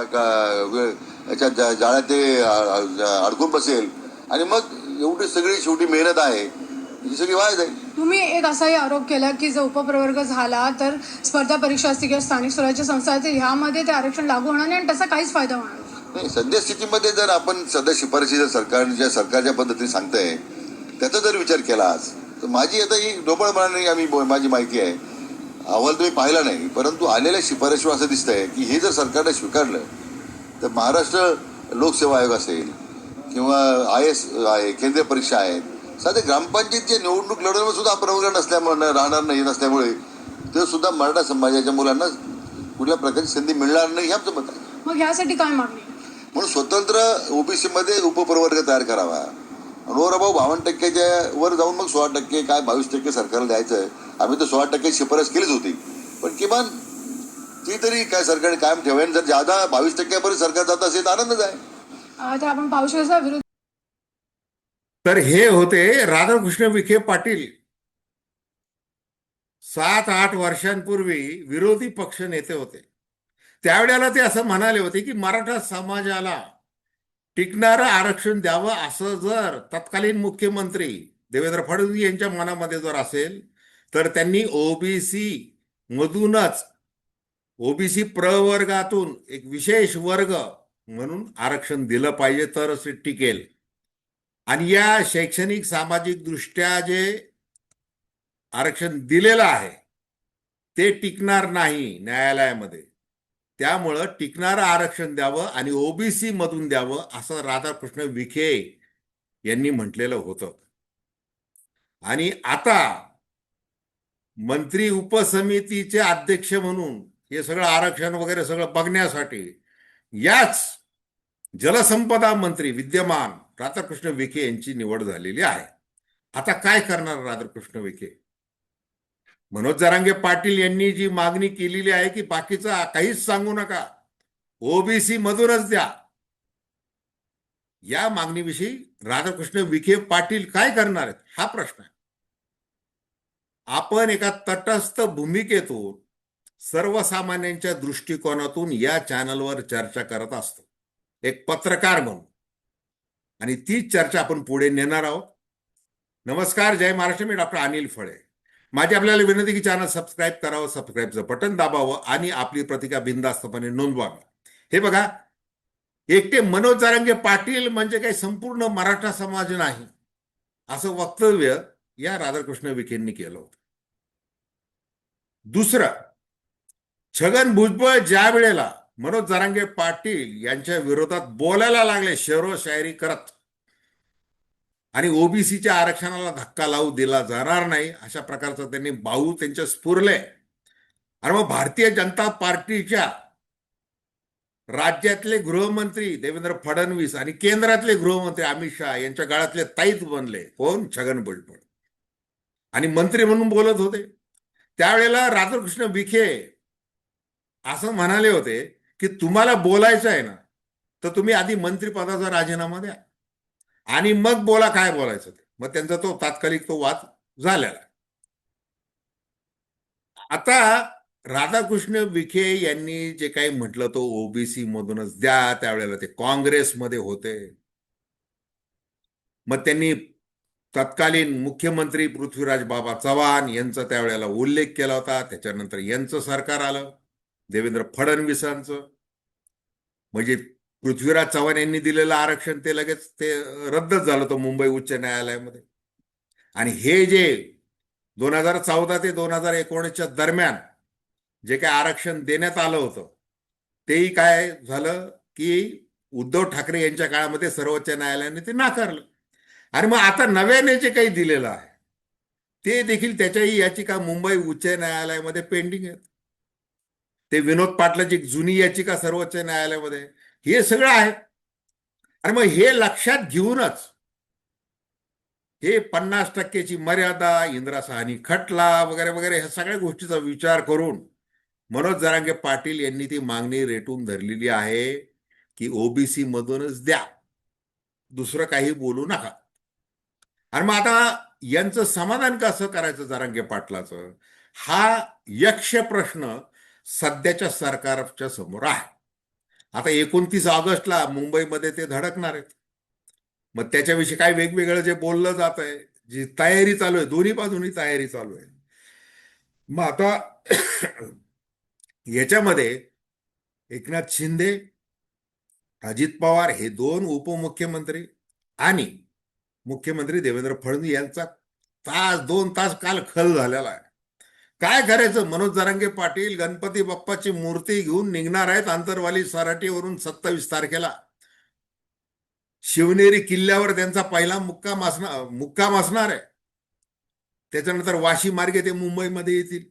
याच्या जाळ्यात ते अडकून बसेल. आणि मग एवढी सगळी शेवटी मेहनत आहे. ही सगळी वाया जाईल तुम्ही एक असाही आरोप केला की जर उपप्रवर्ग झाला तर स्पर्धा परीक्षा असतील किंवा स्थानिक स्वराज्य संस्था असतील ह्यामध्ये ते आरक्षण लागू होणार नाही आणि त्याचा काहीच फायदा होणार नाही. नाही सध्या स्थितीमध्ये जर आपण सध्या शिफारशी जर सरकारच्या सरकारच्या पद्धतीने सांगताय त्याचा जर विचार केला आज तर माझी आता ही ढोबळपणाने आम्ही बो- माझी माहिती आहे. अहवाल तुम्ही पाहिला नाही परंतु आलेल्या शिफारशीवर असं दिसतंय की हे जर सरकारने स्वीकारलं तर महाराष्ट्र लोकसेवा आयोग असेल किंवा आय एस आहे केंद्रीय परीक्षा आहेत साधे ग्रामपंचायतची निवडणूक लढवण्यावर सुद्धा प्रवर्ग नसल्यामुळे राहणार नाही नसल्यामुळे ते सुद्धा मराठा समाजाच्या मुलांना कुठल्या प्रकारची संधी मिळणार नाही हे आमचं मत आहे. मग ह्यासाठी काय मागणी? म्हणून स्वतंत्र ओबीसी मध्ये उपप्रवर्ग तयार करावा. अभाव बावन्न टक्क्याच्या वर जाऊन मग सोळा टक्के काय बावीस टक्के सरकारला द्यायचं आम्ही तर सोळा टक्के शिफारस केलीच होती. पण किमान ती तरी काय सरकारने कायम ठेवावी जर जादा बावीस टक्क्यापर्यंत सरकार जात असेल तर आनंदच आहे. आपण पाहू शकतो तर हे होते राधाकृष्ण विखे पाटील. सात आठ वर्षांपूर्वी विरोधी पक्ष नेते होते. त्यावेळेला ते असं म्हणाले होते की मराठा समाजाला टिकणारं आरक्षण द्यावं असं जर तत्कालीन मुख्यमंत्री देवेंद्र फडणवीस यांच्या मनामध्ये जर असेल तर त्यांनी ओबीसी मधूनच ओबीसी प्रवर्गातून एक विशेष वर्ग म्हणून आरक्षण दिलं पाहिजे तरच ते टिकेल आणि या शैक्षणिक सामाजिक दृष्ट्या जे आरक्षण दिलेलं आहे ते टिकणार नाही न्यायालयामध्ये. त्यामुळं टिकणारं आरक्षण द्यावं आणि ओबीसी मधून द्यावं असं राधाकृष्ण विखे यांनी म्हटलेलं होतं. आणि आता मंत्री उपसमितीचे अध्यक्ष म्हणून हे सगळं आरक्षण वगैरे सगळं बघण्यासाठी याच जलसंपदा मंत्री विद्यमान राधाकृष्ण विखे यांची निवड झालेली आहे. आता काय करणार राधाकृष्ण विखे? मनोज जरांगे पाटील यांनी जी मागणी केलेली आहे की बाकीचं काहीच सांगू नका. ओबीसी मधूनच द्या. या मागणीविषयी राधाकृष्ण विखे पाटील काय करणार आहेत? हा प्रश्न आहे. आपण एका तटस्थ भूमिकेतून सर्वसामान्यांच्या दृष्टिकोनातून या चॅनलवर चर्चा करत असतो. एक पत्रकार म्हणून. आणि तीच चर्चा आपण पुढे नेणार आहोत. नमस्कार जय महाराष्ट्र. मी डॉक्टर अनिल फळे. माझी आपल्याला विनंती की चॅनल सबस्क्राईब करावं सबस्क्राईबचं बटन दाबावं आणि आपली प्रतिका बिनधास्तपणे नोंदवावी. हे बघा एकटे मनोज जारंगे पाटील म्हणजे काही संपूर्ण मराठा समाज नाही असं वक्तव्य या राधाकृष्ण विखेंनी केलं होतं. दुसरं छगन भुजबळ ज्या वेळेला मनोज जरांगे पाटील यांच्या विरोधात बोलायला लागले शेरो शायरी करत आणि ओबीसीच्या आरक्षणाला धक्का लावू दिला जाणार नाही अशा प्रकारचा त्यांनी बाहू त्यांच्या स्फुरले. आणि मग भारतीय जनता पार्टीच्या राज्यातले गृहमंत्री देवेंद्र फडणवीस आणि केंद्रातले गृहमंत्री अमित शहा यांच्या गाळातले ताईत बनले. कोण? छगन भुजबळ. आणि मंत्री म्हणून बोलत होते. त्यावेळेला राधाकृष्ण विखे असं म्हणाले होते की तुम्हाला बोलायचं आहे ना तर तुम्ही आधी मंत्रिपदाचा राजीनामा द्या. आणि मग बोला काय बोलायचं ते. मग त्यांचा तो तात्कालिक तो वाद झालेला. आता राधाकृष्ण विखे यांनी जे काही म्हटलं तो ओबीसी मधूनच द्या त्यावेळेला ते काँग्रेसमध्ये होते. मग त्यांनी तत्कालीन मुख्यमंत्री पृथ्वीराज बाबा चव्हाण यांचा त्यावेळेला उल्लेख केला होता. त्याच्यानंतर यांचं सरकार आलं. देवेंद्र फडणवीसांचं. म्हणजे पृथ्वीराज चव्हाण यांनी दिलेलं आरक्षण ते लगेच ते रद्दच झालं होतं मुंबई उच्च न्यायालयामध्ये. आणि हे जे दोन हजार चौदा ते दोन हजार एकोणीसच्या दरम्यान जे काय आरक्षण देण्यात आलं होतं तेही काय झालं की उद्धव ठाकरे यांच्या काळामध्ये सर्वोच्च न्यायालयाने ते नाकारलं. आणि मग आता नव्याने जे काही दिलेलं आहे ते देखील त्याच्याही याचिका मुंबई उच्च न्यायालयामध्ये पेंडिंग आहेत. ते विनोद पाटलाची जुनी याचिका सर्वोच्च न्यायालयामध्ये हे सगळं आहे. आणि मग हे लक्षात घेऊनच हे पन्नास टक्क्याची मर्यादा इंदिरा साहनी खटला वगैरे वगैरे ह्या सगळ्या गोष्टीचा विचार करून मनोज जरांगे पाटील यांनी ती मागणी रेटून धरलेली आहे की ओबीसी मधूनच द्या. दुसरं काही बोलू नका. आणि मग आता यांचं समाधान कसं करायचं जरांगे पाटलाचं हा यक्ष प्रश्न सध्याच्या सरकारच्या समोर आहे. आता एकोणतीस ऑगस्टला मुंबईमध्ये ते धडकणार आहेत. मग त्याच्याविषयी काय वेगवेगळं जे बोललं जात आहे जी तयारी चालू आहे दोन्ही बाजूनी तयारी चालू आहे. मग आता याच्यामध्ये एकनाथ शिंदे अजित पवार हे दोन उपमुख्यमंत्री आणि मुख्यमंत्री देवेंद्र फडणवीस यांचा तास दोन तास काल खल झालेला आहे. काय करायचं? मनोज जरांगे पाटील गणपती बाप्पाची मूर्ती घेऊन निघणार आहेत आंतरवाली सराटीवरून सत्तावीस तारखेला. शिवनेरी किल्ल्यावर त्यांचा पहिला मुक्काम असणार मुक्काम असणार आहे. त्याच्यानंतर वाशी मार्गे ते मुंबईमध्ये येतील.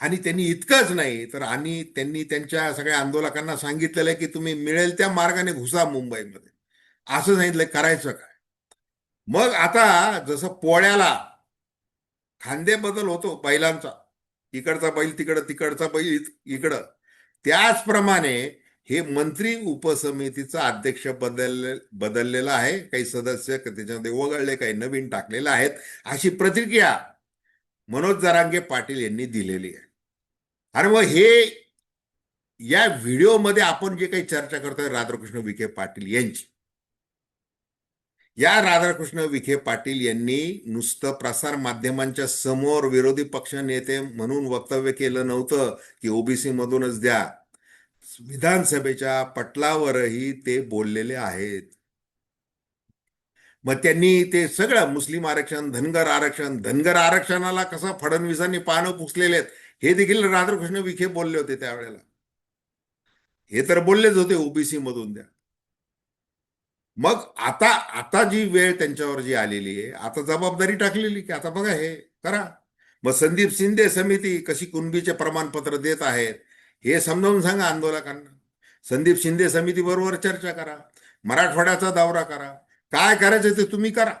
आणि त्यांनी इतकंच नाही तर आणि त्यांनी त्यांच्या सगळ्या आंदोलकांना सांगितलेलं आहे की तुम्ही मिळेल त्या मार्गाने घुसा मुंबईमध्ये. असं सांगितलं करायचं काय? मग आता जसं पोळ्याला खांदे बदल होतो बैलांचा. इकडचा बैल तिकडं तिकडचा बैल इकडं. त्याचप्रमाणे हे मंत्री उपसमितीचा अध्यक्ष बदल बदललेला आहे. काही सदस्य त्याच्यामध्ये वगळले काही नवीन टाकलेले आहेत. अशी प्रतिक्रिया मनोज जरांगे पाटील यांनी दिलेली आहे. अरे मग हे या व्हिडिओमध्ये आपण जे काही चर्चा करतोय राधाकृष्ण विखे पाटील यांची या राधाकृष्ण विखे पाटील यांनी नुसतं प्रसार माध्यमांच्या समोर विरोधी पक्ष नेते म्हणून वक्तव्य केलं नव्हतं की ओबीसी मधूनच द्या. विधानसभेच्या पटलावरही ते बोललेले आहेत. मग त्यांनी ते सगळं मुस्लिम आरक्षण धनगर आरक्षण धनगर आरक्षणाला कसं फडणवीसांनी पानं पुसलेले आहेत हे देखील राधाकृष्ण विखे बोलले होते त्यावेळेला. हे तर बोललेच होते ओबीसी मधून द्या. मग आता आता जी वेळ त्यांच्यावर जी आलेली आहे आता जबाबदारी टाकलेली की आता बघा हे करा. मग संदीप शिंदे समिती कशी कुणबीचे प्रमाणपत्र देत आहेत हे समजावून सांगा आंदोलकांना. संदीप शिंदे समिती बरोबर चर्चा करा. मराठवाड्याचा दौरा करा. काय करायचं ते तुम्ही करा.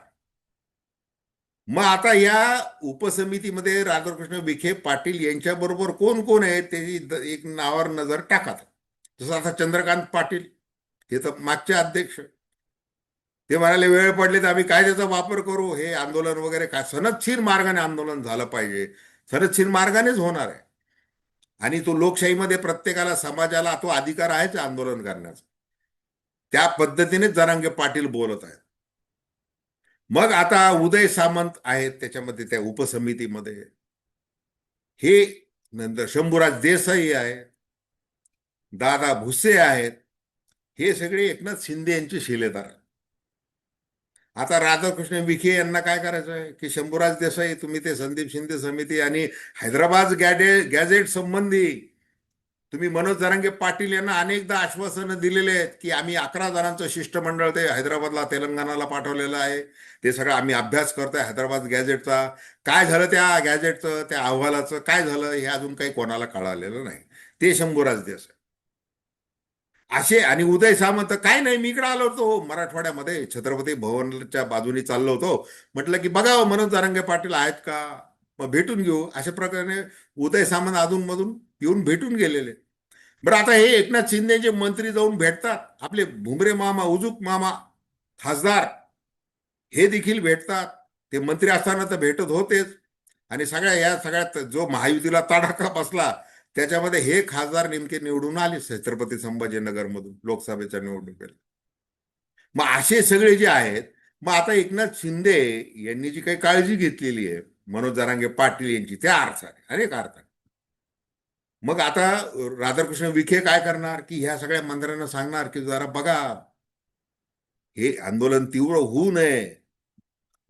मग आता या उपसमितीमध्ये राधाकृष्ण विखे पाटील यांच्या बरोबर कोण कोण आहे त्याची एक नावावर नजर टाका. जसं आता चंद्रकांत पाटील हे तर मागचे अध्यक्ष. ते म्हणाले वेळ पडले तर आम्ही कायद्याचा वापर करू? हे आंदोलन वगैरे काय? सनदशीर मार्गाने आंदोलन झालं पाहिजे. सनदशीर मार्गानेच होणार आहे. आणि तो लोकशाहीमध्ये प्रत्येकाला समाजाला तो अधिकार आहेच आंदोलन करण्याचा. त्या पद्धतीने जरांगे पाटील बोलत आहेत. मग आता उदय सामंत आहेत त्याच्यामध्ये त्या उपसमितीमध्ये. हे नंतर शंभूराज देसाई आहे. दादा भुसे आहेत. हे सगळे एकनाथ शिंदे यांचे शिलेदार आहेत. आता राधाकृष्ण विखे यांना काय करायचं आहे की शंभूराज देसाई तुम्ही ते संदीप शिंदे समिती आणि हैदराबाद गॅडे गॅझेट संबंधी तुम्ही मनोज जरांगे पाटील यांना अनेकदा आश्वासनं दिलेले आहेत की आम्ही अकरा जणांचं शिष्टमंडळ ते हैदराबादला तेलंगणाला पाठवलेलं आहे. ते सगळं आम्ही अभ्यास करतोय हैदराबाद गॅझेटचा. काय झालं त्या गॅझेटचं त्या अहवालाचं? काय झालं? हे अजून काही कोणाला कळालेलं नाही. ते शंभूराज देसाई. असे आणि उदय सामंत काय नाही मी इकडे आलो होतो. मराठवाड्यामध्ये छत्रपती भवनच्या बाजूनी चाललो होतो. म्हटलं की बघावं हो, मनोज जारंगे पाटील आहेत का? मग भेटून घेऊ. अशा प्रकारे उदय सामंत अधूनमधून येऊन भेटून गेलेले. बरं आता हे एकनाथ शिंदेचे मंत्री जाऊन भेटतात आपले भुमरे मामा उजूक मामा खासदार हे देखील भेटतात. ते मंत्री असताना तर भेटत होतेच. आणि सगळ्या या सगळ्यात जो महायुतीला तडाखा बसला त्याच्यामध्ये हे खासदार नेमके निवडून आले छत्रपती संभाजीनगरमधून लोकसभेच्या निवडणुकीला. मग असे सगळे जे आहेत मग आता एकनाथ शिंदे यांनी जी काही काळजी घेतलेली आहे मनोज जरांगे पाटील यांची त्या अर्थाने अनेक अर्थाने. मग आता राधाकृष्ण विखे काय करणार की ह्या सगळ्या मंत्र्यांना सांगणार की जरा बघा हे आंदोलन तीव्र होऊ नये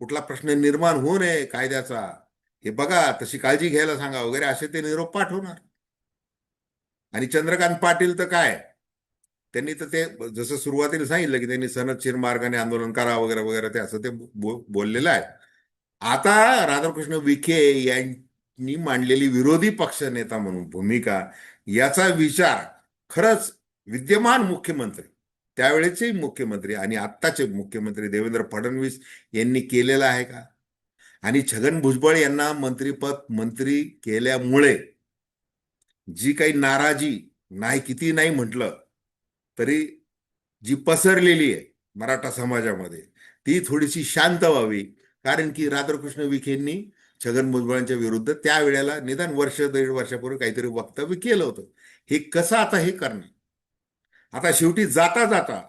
कुठला प्रश्न निर्माण होऊ नये कायद्याचा हे बघा तशी काळजी घ्यायला सांगा वगैरे असे ते निरोप पाठवणार. आणि चंद्रकांत पाटील तर काय? त्यांनी तर ते जसं सुरुवातीला सांगितलं की त्यांनी सनदशीर मार्गाने आंदोलन करा वगैरे वगैरे ते असं ते बोललेलं आहे. आता राधाकृष्ण विखे यांनी मांडलेली विरोधी पक्षनेता म्हणून भूमिका याचा विचार खरंच विद्यमान मुख्यमंत्री त्यावेळेचे मुख्यमंत्री आणि आत्ताचे मुख्यमंत्री देवेंद्र फडणवीस यांनी केलेला आहे का? आणि छगन भुजबळ यांना मंत्रीपद मंत्री केल्यामुळे जी काही नाराजी नाही किती नाही म्हटलं तरी जी पसरलेली आहे मराठा समाजामध्ये ती थोडीशी शांत व्हावी. कारण की राधाकृष्ण विखेंनी छगन भुजबळांच्या विरुद्ध त्यावेळेला निदान वर्ष दीड वर्षापूर्वी काहीतरी वक्तव्य केलं होतं. हे कसं आता हे करणार? आता शेवटी जाता जाता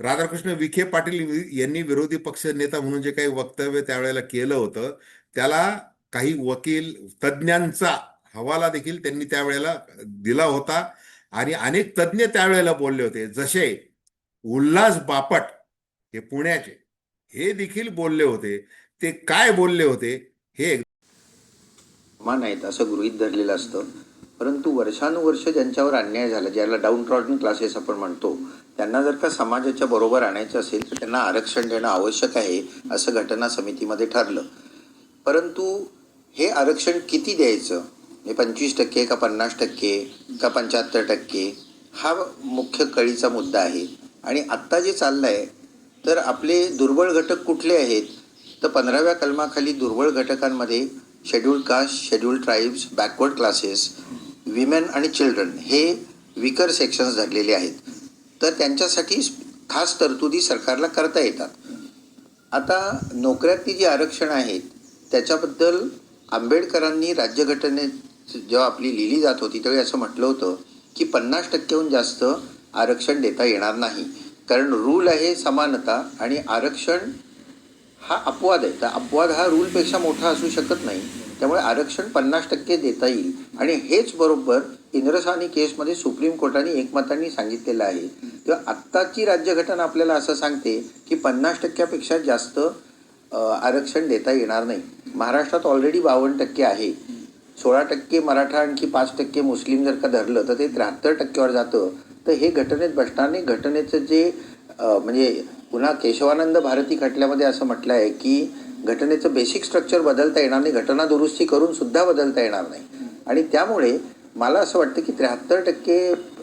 राधाकृष्ण विखे पाटील यांनी विरोधी पक्ष नेता म्हणून जे काही वक्तव्य त्यावेळेला केलं होतं त्याला काही वकील तज्ज्ञांचा हवाला देखील त्यांनी त्यावेळेला दिला होता. आणि अनेक तज्ज्ञ त्यावेळेला बोलले होते. जसे उल्हास बापट हे पुण्याचे हे देखील बोलले होते. ते काय बोलले होते? हे मान आहेत असं गृहीत धरलेलं असतं. परंतु वर्षानुवर्ष ज्यांच्यावर अन्याय झाला ज्याला डाऊन ट्रॉडन क्लासेस आपण म्हणतो त्यांना जर का समाजाच्या बरोबर आणायचं असेल तर त्यांना आरक्षण देणं आवश्यक आहे असं घटना समितीमध्ये ठरलं. परंतु हे आरक्षण किती द्यायचं? पंचवीस टक्के का पन्नास टक्के का पंच्याहत्तर टक्के हा मुख्य कळीचा मुद्दा आहे. आणि आत्ता जे चाललं आहे तर आपले दुर्बळ घटक कुठले आहेत? तर पंधराव्या कलमाखाली दुर्बळ घटकांमध्ये scheduled caste scheduled tribes backward classes women आणि चिल्ड्रन हे विकर सेक्शन्स धरलेले आहेत. तर त्यांच्यासाठी खास तरतुदी सरकारला करता येतात. आता नोकऱ्यातली जी आरक्षण आहेत त्याच्याबद्दल आंबेडकरांनी राज्यघटनेत जेव्हा आपली लिहिली जात होती त्यावेळी असं म्हटलं होतं की पन्नास टक्क्याहून जास्त आरक्षण देता येणार नाही. कारण रूल आहे समानता आणि आरक्षण हा अपवाद आहे. तर अपवाद हा रूलपेक्षा मोठा असू शकत नाही. त्यामुळे आरक्षण पन्नास टक्के देता येईल. आणि हेच बरोबर इंद्रसानी केसमध्ये सुप्रीम कोर्टाने एकमताने सांगितलेलं आहे. तेव्हा आत्ताची राज्यघटना आपल्याला असं सांगते की पन्नास टक्क्यापेक्षा जास्त आरक्षण देता येणार नाही. महाराष्ट्रात ऑलरेडी बावन्न टक्के आहे. सोळा टक्के मराठा आणखी पाच टक्के मुस्लिम जर का धरलं तर ते त्र्याहत्तर टक्क्यावर जातं. तर हे घटनेत बसणार नाही. घटनेचं जे म्हणजे पुन्हा केशवानंद भारती खटल्यामध्ये असं म्हटलं आहे की घटनेचं बेसिक स्ट्रक्चर बदलता येणार नाही. घटना दुरुस्ती करून सुद्धा बदलता येणार नाही. आणि त्यामुळे मला असं वाटतं की त्र्याहत्तर टक्के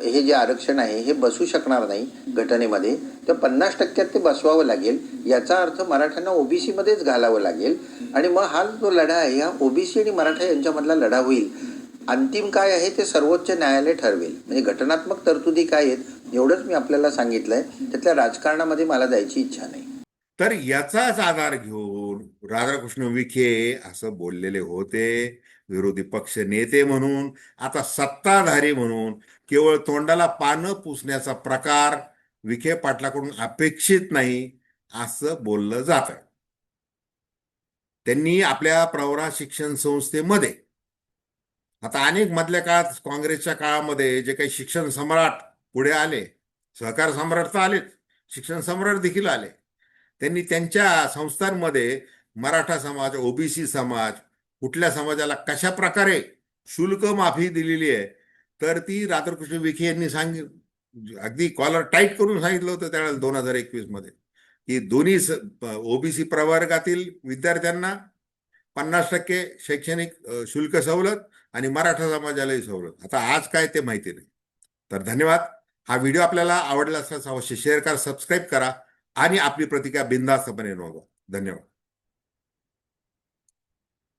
हे जे आरक्षण आहे हे बसू शकणार नाही घटनेमध्ये. तर पन्नास टक्क्यात ते बसवावं लागेल. याचा अर्थ मराठ्यांना ओबीसीमध्येच घालावं लागेल. आणि मग हा जो लढा आहे हा ओबीसी आणि मराठा यांच्यामधला लढा होईल. अंतिम काय आहे ते सर्वोच्च न्यायालय ठरवेल. म्हणजे घटनात्मक तरतुदी काय आहेत एवढंच मी आपल्याला सांगितलंय. त्यातल्या राजकारणामध्ये मला जायची इच्छा नाही. तर याचाच आधार घेऊन राधाकृष्ण विखे असं बोललेले होते. विरोधी पक्ष नेते म्हणून आता सत्ताधारी म्हणून केवळ तोंडाला पानं पुसण्याचा प्रकार विखे पाटलाकडून अपेक्षित नाही असं बोललं जात त्यांनी आपल्या प्रवरा शिक्षण संस्थेमध्ये आता अनेक मधल्या काळात काँग्रेसच्या काळामध्ये जे काही शिक्षण सम्राट पुढे आले सहकार सम्राट तर आलेच शिक्षण सम्राट देखील आले. त्यांनी त्यांच्या संस्थांमध्ये मराठा समाज ओबीसी समाज कुठल्या समाजाला कशा प्रकारे शुल्क माफी दिलेली आहे तर ती राधाकृष्ण विखे यांनी सांग अगदी कॉलर टाईट करून सांगितलं होतं त्यावेळेला दोन हजार एकवीसमध्ये की दोन्ही ओबीसी प्रवर्गातील विद्यार्थ्यांना पन्नास टक्के शैक्षणिक शुल्क सवलत आणि मराठा समाजालाही सवलत. आता आज काय ते माहिती नाही. तर धन्यवाद. हा व्हिडिओ आपल्याला आवडला असल्यास अवश्य शेअर करा सबस्क्राईब करा आणि आपली प्रतिक्रिया बिंदास्तपणे नोंदवा. धन्यवाद.